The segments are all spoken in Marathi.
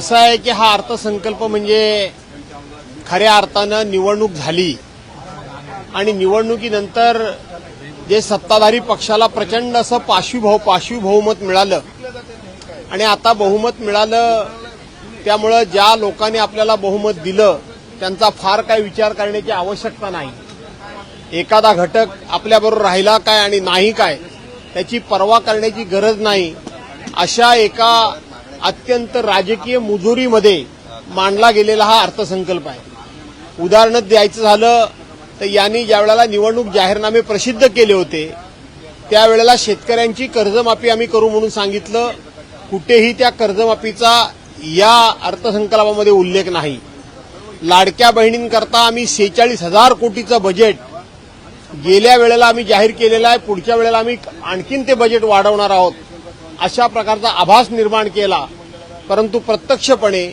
असं आहे की हा अर्थसंकल्प म्हणजे खऱ्या अर्थानं निवडणूक झाली. आणि निवडणुकीनंतर जे सत्ताधारी पक्षाला प्रचंड असं पाशवी भाऊ पाशवी बहुमत मिळालं. आणि आता बहुमत मिळालं त्यामुळं ज्या लोकांनी आपल्याला बहुमत दिलं त्यांचा फार काय विचार करण्याची आवश्यकता नाही. एखादा घटक आपल्याबरोबर राहिला काय आणि नाही काय त्याची पर्वा करण्याची गरज नाही. अशा एका अत्यंत राजकीय मुजोरीमध्ये मांडला गेलेला हा अर्थसंकल्प आहे. उदाहरण द्यायचं झालं तर यांनी ज्यावेळेला निवडणूक जाहीरनामे प्रसिद्ध केले होते त्यावेळेला शेतकऱ्यांची कर्जमाफी आम्ही करू म्हणून सांगितलं. कुठेही त्या कर्जमाफीचा या अर्थसंकल्पामध्ये उल्लेख नाही. लाडक्या बहिणींकरता आम्ही सेहेचाळीस हजार कोटीचं बजेट गेल्या वेळेला आम्ही जाहीर केलेलं आहे. पुढच्या वेळेला आम्ही आणखीन ते बजेट वाढवणार आहोत. अशा प्रकारचा आभास निर्माण केला. परंतु प्रत्यक्षपणे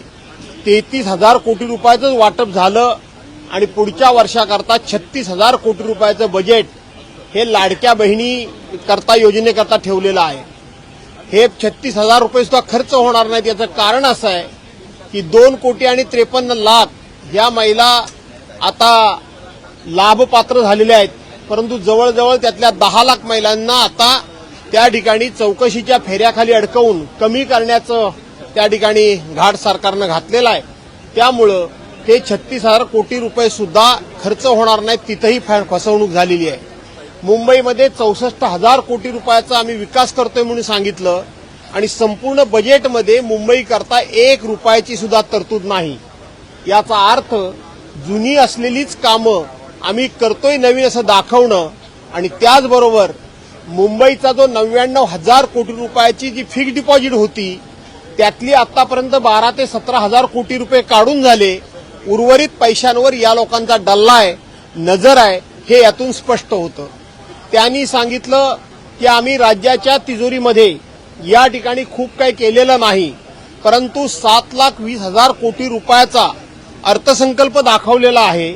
तेहतीस हजार कोटी रुपयाचंच वाटप झालं आणि पुढच्या वर्षाकरता छत्तीस हजार कोटी रुपयाचं बजेट हे लाडक्या बहिणी करता योजनेकरता ठेवलेलं आहे. हे छत्तीस हजार रुपये सुद्धा खर्च होणार नाहीत. याचं कारण असं आहे की दोन कोटी आणि त्रेपन्न लाख या महिला आता लाभपात्र झालेल्या आहेत. परंतु जवळजवळ त्यातल्या दहा लाख महिलांना आता त्या ठिकाणी चौकशीच्या फेऱ्याखाली अडकवून कमी करण्याचं त्या ठिकाणी घाट सरकारनं घातलेला आहे. त्यामुळं हे छत्तीस हजार कोटी रुपये सुद्धा खर्च होणार नाहीत तिथंही फसवणूक झालेली आहे. मुंबईमध्ये चौसष्ट हजार कोटी रुपयाचा आम्ही विकास करतोय म्हणून सांगितलं आणि संपूर्ण बजेटमध्ये मुंबईकरता एक रुपयाची सुद्धा तरतूद नाही. याचा अर्थ जुनी असलेलीच कामं आम्ही करतोय नवीन असं दाखवणं आणि त्याचबरोबर मुंबईचा जो नव्याण्णव हजार कोटी रुपयाची जी फिक्स डिपॉझिट होती त्यातली आतापर्यंत बारा ते सतरा हजार कोटी रुपये काढून झाले. उर्वरित पैशांवर या लोकांचा डल्ला आहे नजर आहे हे यातून स्पष्ट होतं. त्यांनी सांगितलं की आम्ही राज्याच्या तिजोरीमध्ये या ठिकाणी खूप काही केलेलं नाही परंतु सात लाख वीस हजार कोटी रुपयाचा अर्थसंकल्प दाखवलेला आहे.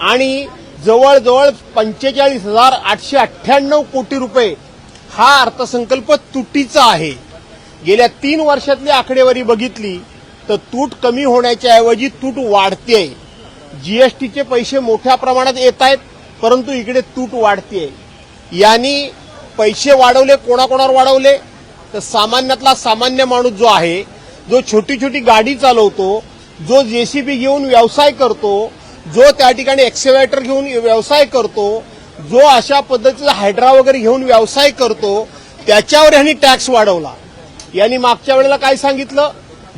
आणि जवळजवळ पंचेचाळीस हजार आठशे अठ्ठ्याण्णव कोटी रुपये हा अर्थसंकल्प तुटीचा आहे. गेल्या तीन वर्षातली आकडेवारी बघितली तर तूट कमी होण्याच्या ऐवजी तूट वाढते जीएसटीचे पैसे मोठ्या प्रमाणात येत आहेत परंतु इकडे तूट वाढते यांनी पैसे वाढवले कोणाकोणावर वाढवले तर सामान्यातला सामान्य माणूस जो आहे जो छोटी छोटी गाडी चालवतो जो जेसीबी घेऊन व्यवसाय करतो जो त्या ठिकाणी एक्सेवेटर घेऊन व्यवसाय करतो जो अशा पद्धतीचा हायड्रा वगैरे घेऊन व्यवसाय करतो त्याच्यावर यांनी टॅक्स वाढवला. यांनी मागच्या वेळेला काय सांगितलं?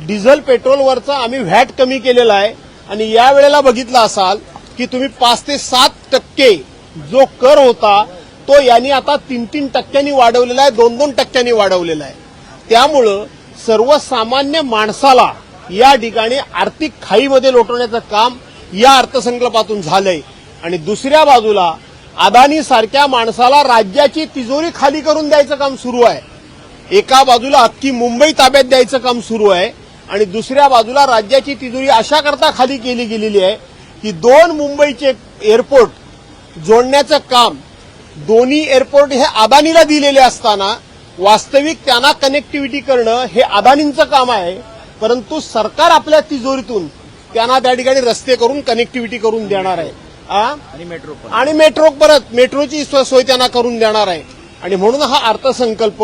डिझेल पेट्रोलवरचा आम्ही व्हॅट कमी केलेला आहे. आणि या वेळेला बघितलं असाल की तुम्ही पाच ते सात टक्के जो कर होता तो यांनी आता तीन तीन टक्क्यांनी वाढवलेला आहे दोन दोन टक्क्यांनी वाढवलेला आहे. त्यामुळं सर्वसामान्य माणसाला या ठिकाणी आर्थिक खाईमध्ये लोटवण्याचं काम या अर्थसंकल्पातून झालंय. आणि दुसऱ्या बाजूला अदानी सारख्या माणसाला राज्याची तिजोरी खाली करून द्यायचं काम सुरू आहे. एका बाजूला अख्खी मुंबई ताब्यात द्यायचं काम सुरू आहे. आणि दुसऱ्या बाजूला राज्याची तिजोरी अशा करता खाली केली गेलेली आहे की दोन मुंबईचे एअरपोर्ट जोडण्याचं काम दोन्ही एअरपोर्ट हे अदानीला दिलेले असताना वास्तविक त्यांना कनेक्टिव्हिटी करणं हे अदानींचं काम आहे. परंतु सरकार आपल्या तिजोरीतून त्यांना त्या ठिकाणी रस्ते करून कनेक्टिव्हिटी करून देणार आहे. मेट्रो आणि मेट्रो परत मेट्रोची सोय त्यांना करून देणार आहे. आणि म्हणून हा अर्थसंकल्प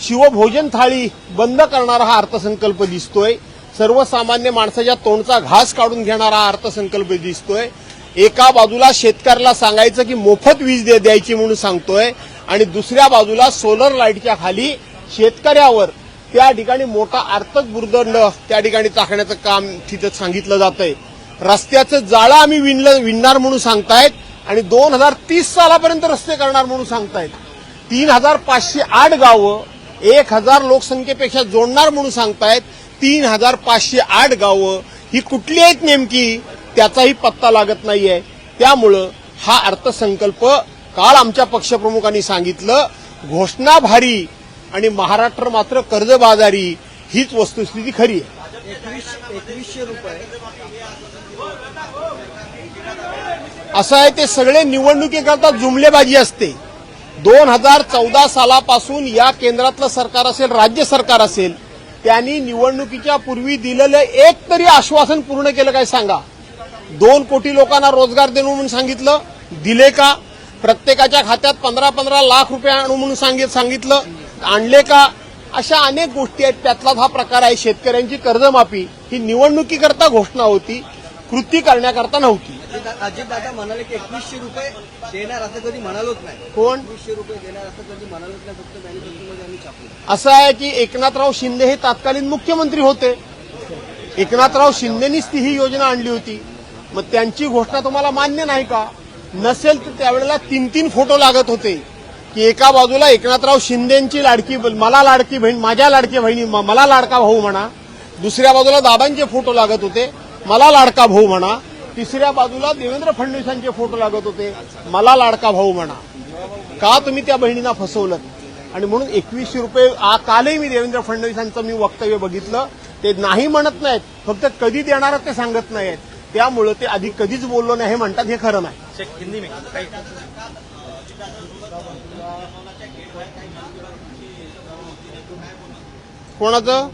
शिवभोजन थाळी बंद करणारा हा अर्थसंकल्प दिसतोय. सर्वसामान्य माणसाच्या तोंडचा घास काढून घेणारा हा अर्थसंकल्प दिसतोय. एका बाजूला शेतकऱ्याला सांगायचं की मोफत वीज द्यायची म्हणून सांगतोय. आणि दुसऱ्या बाजूला सोलर लाईटच्या खाली शेतकऱ्यावर त्या ठिकाणी मोठा आर्थिक भूर्दंड त्या ठिकाणी टाकण्याचं काम तिथं सांगितलं जातंय. रस्त्याचं जाळं आम्ही विणलं विणणार म्हणून सांगतायत आणि दोन हजार तीस सालापर्यंत रस्ते करणार म्हणून सांगतायत. तीन हजार पाचशे आठ गावं एक हजार लोकसंख्येपेक्षा जोडणार म्हणून सांगतायत. तीन हजार पाचशे आठ गावं ही कुठली आहेत नेमकी त्याचाही पत्ता लागत नाहीये. त्यामुळं हा अर्थसंकल्प काल आमच्या पक्षप्रमुखांनी सांगितलं. घोषणा भारी आणि महाराष्ट्र मात्र कर्जबाजारी हीच वस्तुस्थिती खरी आहे. असं आहे ते सगळे निवडणुकीकरता जुमलेबाजी असते. दोन हजार चौदा सालापासून या केंद्रातलं सरकार असेल राज्य सरकार असेल त्यांनी निवडणुकीच्या पूर्वी दिलेलं एक तरी आश्वासन पूर्ण केलं काय सांगा? दोन कोटी लोकांना रोजगार देणं म्हणून सांगितलं दिले का? प्रत्येकाच्या खात्यात पंधरा पंधरा लाख रुपये आणू म्हणून सांगित सांगितलं. आणले का? अशा अनेक गोष्टी आहेत. त्यातलाच हा प्रकार आहे. शेतकऱ्यांची कर्जमाफी ही निवडणुकीकरता घोषणा होती. कृती करण्याकरता नव्हती. म्हणाले की एकवीसशे रुपये देणार असं कधी म्हणालोच नाही. कोण? एकवीसशे रुपये देणार असं कधी म्हणालोच नाही. फक्त मॅन्युफॅक्चरिंगमध्ये आम्ही छापलं असं आहे की एकनाथराव शिंदे हे तत्कालीन मुख्यमंत्री होते. एकनाथराव शिंदेनीच ती ही योजना आणली होती. मग त्यांची घोषणा तुम्हाला मान्य नाही का? नसेल तर त्यावेळेला तीन तीन फोटो लागत होते. की एका बाजूला एकनाथराव शिंदेची लाडकी मला लाडकी बहीण माझ्या लाडकी बहिणी मला लाडका भाऊ म्हणा. दुसऱ्या बाजूला दादांचे फोटो लागत होते मला लाडका भाऊ म्हणा. तिसऱ्या बाजूला देवेंद्र फडणवीसांचे फोटो लागत होते मला लाडका भाऊ म्हणा. का तुम्ही त्या बहिणींना फसवलं आणि म्हणून एकवीसशे रुपये आ- कालही मी देवेंद्र फडणवीसांचं मी वक्तव्य बघितलं. ते नाही म्हणत नाहीत फक्त कधी देणार ते सांगत नाहीत. त्यामुळं ते आधी कधीच बोललो नाही हे म्हणतात हे खरं नाही हिंदी में कहीं कोणाचं?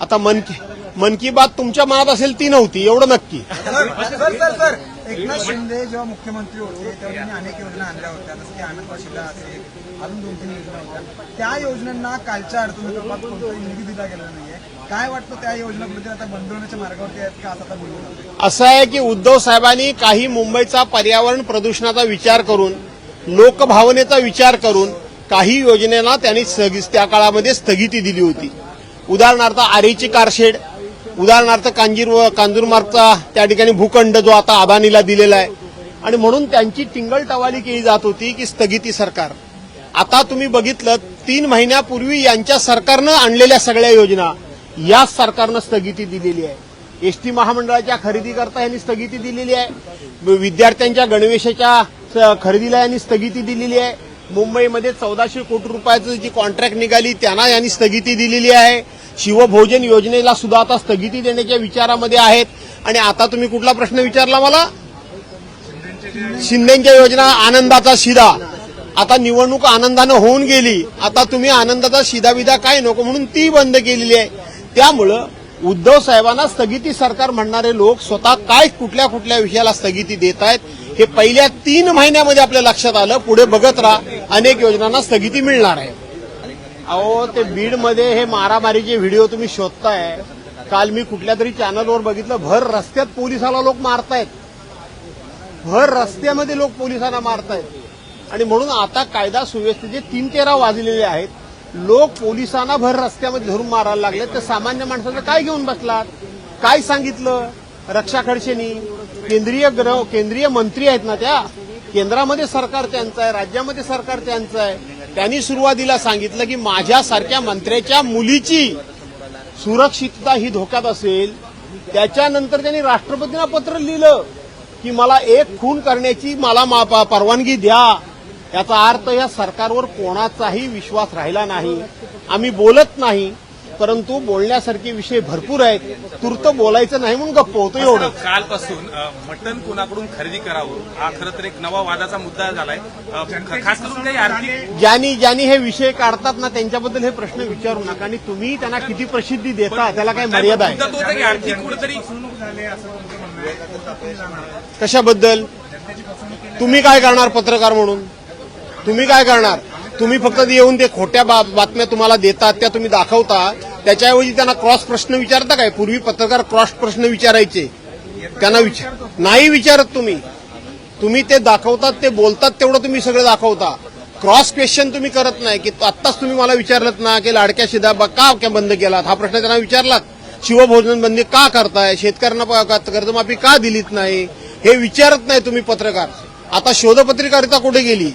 आता मन की मन की बात तुमच्या मनात असेल ती नव्हती एवढं नक्की. Sir sir sir sir Eknath Shinde जेव्हा मुख्यमंत्री होते तेव्हा त्यांनी अनेक योजना आणल्या होत्या जसं की आनंद असेल अजून दोन तीन योजना होत्या त्या योजनांना कालच्या अर्थसंकल्पात कोणताही निधी दिला गेला नाहीये. काय वाटतं त्या योजना आता बंद होण्याच्या मार्गावरती आहेत का आता असं आहे की उद्धव साहेबांनी काही मुंबईचा पर्यावरण प्रदूषणाचा विचार करून लोकभावनेचा विचार करून काही योजनेला त्यांनी स्थगि- त्या काळामध्ये स्थगिती दिली होती. उदाहरणार्थ आरेची कारशेड उदाहरणार्थ कांजीर व कांजूरमार्गचा त्या ठिकाणी भूखंड जो आता अदानीला दिलेला आहे. आणि म्हणून त्यांची टिंगल टवाली केली जात होती की स्थगिती सरकार. आता तुम्ही बघितलं तीन महिन्यापूर्वी यांच्या सरकारनं आणलेल्या सगळ्या योजना याच सरकारनं स्थगिती दिलेली आहे. एसटी महामंडळाच्या खरेदीकरता यांनी स्थगिती दिलेली आहे. विद्यार्थ्यांच्या गणवेशाच्या स- खरेदीला यांनी स्थगिती दिलेली आहे. मुंबईमध्ये चौदाशे कोटी रुपयाचं जी कॉन्ट्रॅक्ट निघाली त्यांना यांनी स्थगिती दिलेली आहे. शिवभोजन योजनेला सुद्धा आता स्थगिती देण्याच्या विचारामध्ये आहेत. आणि आता तुम्ही कुठला प्रश्न विचारला मला? शिंदेच्या योजना आनंदाचा शिदा. आता निवडणूक आनंदानं होऊन गेली. आता तुम्ही आनंदाचा शिदा काय नको म्हणून ती बंद केलेली आहे. त्यामुळं उद्धव साहेबांना स्थगिती सरकार म्हणणारे लोक स्वतः काय कुठल्या कुठल्या विषयाला स्थगिती देत आहेत हे पहिल्या तीन महिन्यामध्ये आपल्या लक्षात आलं पुढे बघत राहा अनेक योजनांना स्थगिती मिळणार आहे. अहो ते बीडमध्ये हे मारामारीचे व्हिडिओ तुम्ही शोधताय. काल मी कुठल्या तरी चॅनलवर बघितलं भर रस्त्यात पोलिसाला लोक मारतायत. भर रस्त्यामध्ये लोक पोलिसांना मारतायत. आणि म्हणून आता कायदा सुव्यवस्थेचे तीन तेरा वाजलेले आहेत. लोक पोलिसांना भर रस्त्यामध्ये धरून मारायला लागले तर सामान्य माणसाचं काय घेऊन बसलात? काय सांगितलं? रक्षा खडसेनी केंद्रीय ग्रह केंद्रीय मंत्री आहेत ना त्या. केंद्रामध्ये सरकार त्यांचं आहे राज्यामध्ये सरकार त्यांचं आहे. त्यांनी सुरुवातीला सांगितलं की माझ्यासारख्या मंत्र्याच्या मुलीची सुरक्षितता ही धोक्यात असेल. त्याच्यानंतर त्यांनी राष्ट्रपतींना पत्र लिहिलं की मला एक खून करण्याची मला परवानगी द्या. याचा अर्थ या सरकारवर कोणाचाही विश्वास राहिला नाही. आम्ही बोलत नाही. परंतु बोलण्यासारखे विषय भरपूर आहेत. तूर्त बोलायचं नाही म्हणून गप्प होतो एवढं. कालपासून मटण कोणाकडून खरेदी करावं हा खरं तर एक नवा वादाचा मुद्दा झालाय. खास करून काही आर्थिक ज्यांनी ज्यांनी हे विषय काढतात ना त्यांच्याबद्दल हे प्रश्न विचारू नका. आणि तुम्ही त्यांना किती प्रसिद्धी देता त्याला काही मर्यादा आहे. आर्थिक कुठेतरी कशाबद्दल? तुम्ही काय करणार पत्रकार म्हणून? तुम्ही काय करणार? तुम्ही फक्त येऊन ते खोट्या बातम्या तुम्हाला देतात त्या तुम्ही दाखवता. त्याच्याऐवजी त्यांना क्रॉस प्रश्न विचारता काय? पूर्वी पत्रकार क्रॉस प्रश्न विचारायचे. त्यांना विचार नाही विचारत तुम्ही. तुम्ही ते दाखवतात ते बोलतात तेवढं तुम्ही सगळं दाखवता. क्रॉस क्वेश्चन तुम्ही करत नाही की आत्ताच तुम्ही मला विचारलं ना की लाडक्या शिदा का क्या बंद केलात? हा प्रश्न त्यांना विचारलात. शिवभोजन बंदी का करताय? शेतकऱ्यांना कर्जमाफी का दिलीत नाही? हे विचारत नाही तुम्ही पत्रकार. आता शोधपत्रिकारिता कुठे गेली?